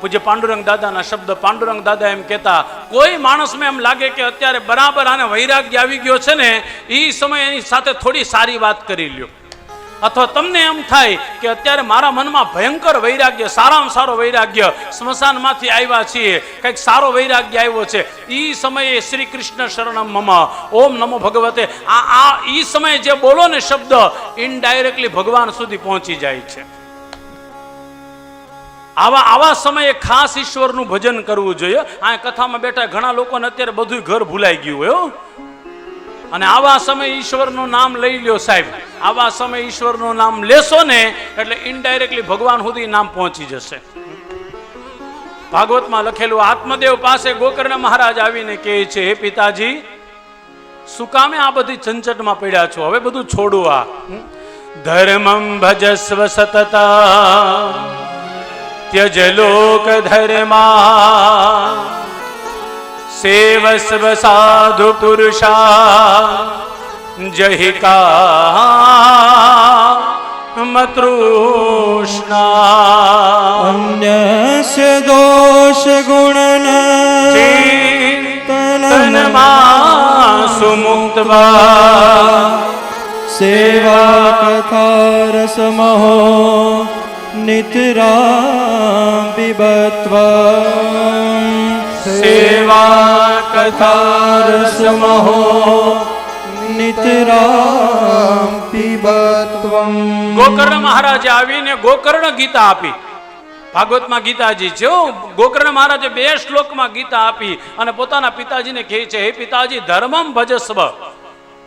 પૂજ્ય પાંડુરંગ દાદાના શબ્દ પાંડુરંગ દાદા એમ કહેતા, કોઈ માણસને એમ લાગે કે અત્યારે બરાબર આને વૈરાગ્ય આવી ગયો છે ને એ સમય એની સાથે થોડી સારી વાત કરી લ્યો. અથવા તમને એમ થાય કે અત્યારે મારા મનમાં ભયંકર વૈરાગ્ય, સારામાં સારો વૈરાગ્ય સ્મશાનમાંથી આવ્યા છીએ, કંઈક સારો વૈરાગ્ય આવ્યો છે એ સમયે શ્રી કૃષ્ણ શરણમ મમ. ઓમ નમો ભગવતે. આ આ એ સમયે જે બોલો ને શબ્દ ઇનડાયરેક્ટલી ભગવાન સુધી પહોંચી જાય છે. આવા આવા સમયે ખાસ ઈશ્વરનું ભજન કરવું જોઈએ. આ કથામાં બેઠા ઘણા લોકોને અત્યારે બધું ઘર ભૂલાઈ ગયું હોય. અને આવા સમયે ઈશ્વરનું નામ લઈ લ્યો સાહેબ. આવા સમયે ઈશ્વરનું નામ લેશો ને એટલે ઇનડાયરેક્ટલી ભગવાન સુધી નામ પહોંચી જશે. ભાગવતમાં લખેલું, આત્મદેવ પાસે ગોકર્ણ મહારાજ આવીને કહે છે, હે પિતાજી, શું કામે આ બધી ઝંઝટમાં પડ્યા છો? હવે બધું છોડું આ? ધર્મમ ભજસ્વ સતતા. त्यज लोक धर्मा सेव स्व साधु पुरुषा जहि का मतृष्णा अन्य से दोष गुण तनमा सुमुक्तवा सेवा कथा रसमहो પીબત્વા સેવા કથા રસમહો નિતરામ પીબત્વમ ગોકર્ણ મહારાજે આવીને ગોકર્ણ ગીતા આપી। ભાગવતમાં ગીતાજી જો ગોકર્ણ મહારાજે બે શ્લોકમાં ગીતા આપી અને પોતાના પિતાજીને કહે છે હે પિતાજી ધર્મમ ભજસ્વ.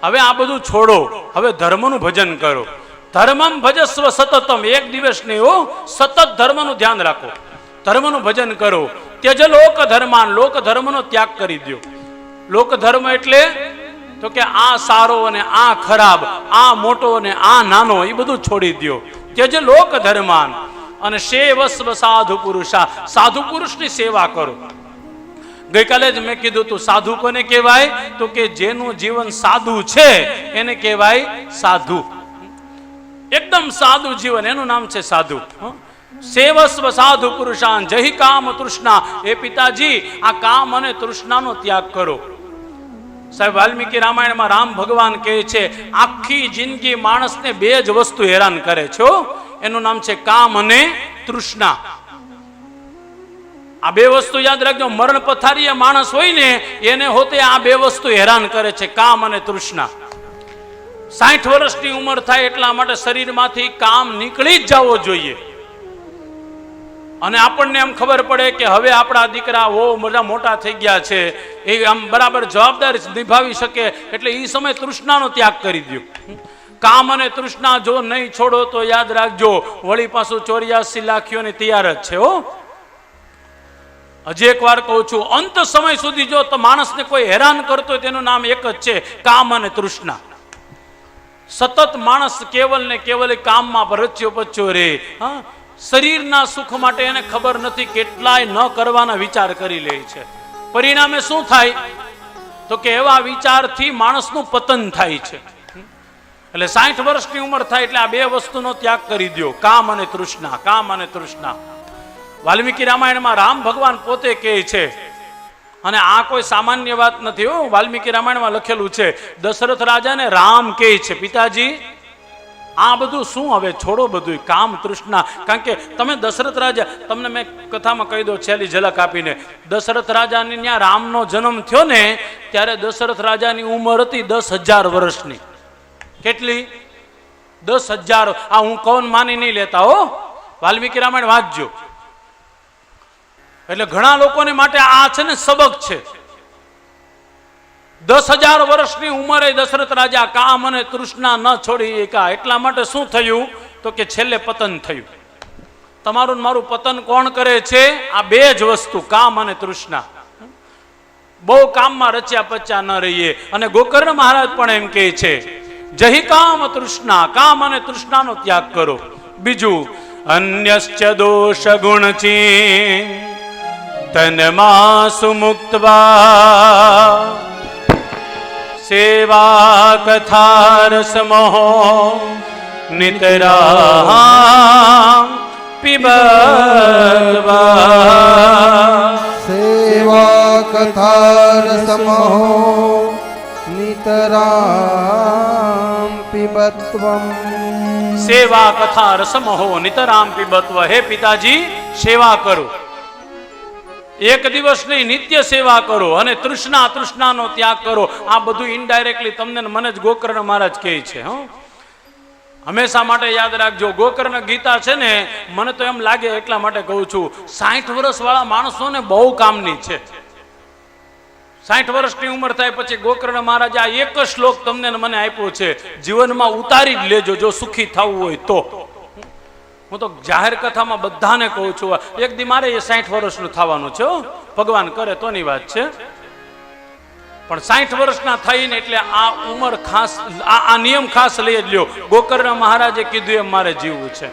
હવે આ બધું છોડો હવે ધર્મનું ભજન કરો. ધર્મમ ભજસ્વ સતતમ. એક દિવસ નહીં હો, સતત ધર્મનું ધ્યાન રાખો. ધર્મનું ભજન કરો. ત્યજ લોક ધર્માન લોક ધર્મનો ત્યાગ કરી દો લોક ધર્મ એટલે તો કે આ સારો અને આ ખરાબ, આ મોટો અને આ નાનો, એ બધું છોડી દો ત્યજ લોક ધર્માન અને સેવસ્વ સાધુ પુરુષા. સાધુ પુરુષની સેવા કરો. ગઈકાલે જ મેં કીધું તું, સાધુ કોને કહેવાય? તો કે જેનું જીવન સાધુ છે, એને કહેવાય સાધુ. એકદમ સાદું જીવન, એનું નામ છે સાધુ? સેવસ્વ સાધુ પુરુષાન જહી કામ તૃષ્ણા. એ પિતાજી, આ કામ અને તૃષ્ણાનો ત્યાગ કરો. સાહેબ, વાલ્મીકી રામાયણમાં રામ ભગવાન કહે છે, આખી જિંદગી માણસને બે જ વસ્તુ હેરાન કરે છો એનું નામ છે કામ અને તૃષ્ણા. આ બે વસ્તુ યાદ રાખજો, મરણ પથારીએ માણસ હોય ને, એને હોતે આ બે વસ્તુ હેરાન કરે છે, કામ અને તૃષ્ણા. સાઠ વર્ષની ઉંમર થાય એટલા માટે શરીરમાંથી કામ નીકળી જ જવો જોઈએ. અને આપણને એમ ખબર પડે કે હવે આપણા દીકરા ઓ બધા મોટા થઈ ગયા છે. એ આમ બરાબર જવાબદારી નિભાવી શકે એટલે એ સમય તૃષ્ણાનો ત્યાગ કરી દો કામ અને તૃષ્ણા જો નહીં છોડો તો યાદ રાખજો, વળી પાછું ચોર્યાસી લાખીઓની તૈયાર જ છે હો. હજી એક વાર કહું છું, અંત સમય સુધી જો તો માણસને કોઈ હેરાન કરતો હોય તેનું નામ એક જ છે, કામ અને તૃષ્ણા. સતત માણસ કેવલ ને કેવલ કામમાં ભરચ્યો પચ્યો રે, હા? શરીરના સુખ માટે એને ખબર નથી કેટલાય ન કરવાના વિચાર કરી લે છે. પરિણામે શું થાય? તો કે એવા વિચારથી માણસનું પતન થાય છે. એટલે સાઠ વર્ષની ઉંમર થાય એટલે આ બે વસ્તુનો ત્યાગ કરી દો કામ અને તૃષ્ણા, કામ અને તૃષ્ણા. વાલ્મીકી રામાયણમાં રામ ભગવાન પોતે કહે છે અને આ કોઈ સામાન્ય વાત નથી હો. વાલ્મીકી રામાયણમાં લખેલું છે, દશરથ રાજાને રામ કહે છે. પિતાજી, આ બધું શું હવે? છોડો બધું કામ તૃષ્ણા. કારણ કે તમે દશરથ રાજા, તમને મેં કથામાં કહી દો છેલ્લી ઝલક આપીને. દશરથ રાજાની ત્યાં રામનો જન્મ થયો ને, ત્યારે દશરથ રાજાની ઉંમર હતી દસ હજાર વર્ષની. કેટલી? દસ હજાર. આ હું કૌન માની નહીં લેતા હો. વાલ્મીકી રામાયણ વાંચજો. એટલે ઘણા લોકોને માટે આ છે ને સબક છે. દસ હજાર વર્ષની ઉંમરે દશરથ રાજા કામ અને તૃષ્ણા ન છોડી એકા એટલા માટે શું થયું? તો કે છેલ્લે પતન થયું. તમારું મારું પતન કોણ કરે છે? આ બે જ વસ્તુ, કામ અને તૃષ્ણા. બહુ કામમાં રચ્યા પચ્યા ન રહીએ. અને ગોકર્ણ મહારાજ પણ એમ કહે છે, જહી કામ તૃષ્ણા, કામ અને તૃષ્ણાનો ત્યાગ કરો. બીજું, અન્યશ્ચ દોષ ગુણ તનમાં સુમુક્તવા સેવા કથા રસમો નિતરા પિબત્વા સેવા કથા રસમહો નિતરામ પિબત્વમ સેવા કથા રસમહો નિતરામ પીબત્વ હે પિતાજી સેવા કરો એક દિવસની નિત્ય સેવા કરો અને તૃષ્ણા તૃષ્ણાનો ત્યાગ કરો. આ બધું ઇનડાયરેક્ટલી તમને મને જ ગોકર્ણ મહારાજ કહે છે, હો. હંમેશા માટે યાદ રાખજો, ગોકર્ણ ગીતા છે ને, મને તો એમ લાગે એટલા માટે કહું છું, સાઠ વર્ષવાળા માણસોને બહુ કામની છે. સાઠ વર્ષની ઉંમર થાય પછી ગોકર્ણ મહારાજ આ એક શ્લોક તમને મને આપ્યો છે, જીવનમાં ઉતારી જ લેજો, જો સુખી થવું હોય તો. હું તો જાહેર કથામાં બધાને કહું છું, એક દી મારે એ સાઠ વર્ષનું થવાનું છે ભગવાન કરે તોની વાત છે. પણ સાઠ વર્ષના થઈને એટલે આ ઉંમર ખાસ આ નિયમ ખાસ લઈ જ લ્યો. ગોકર્ણ મહારાજે કીધું એમ મારે જીવવું છે.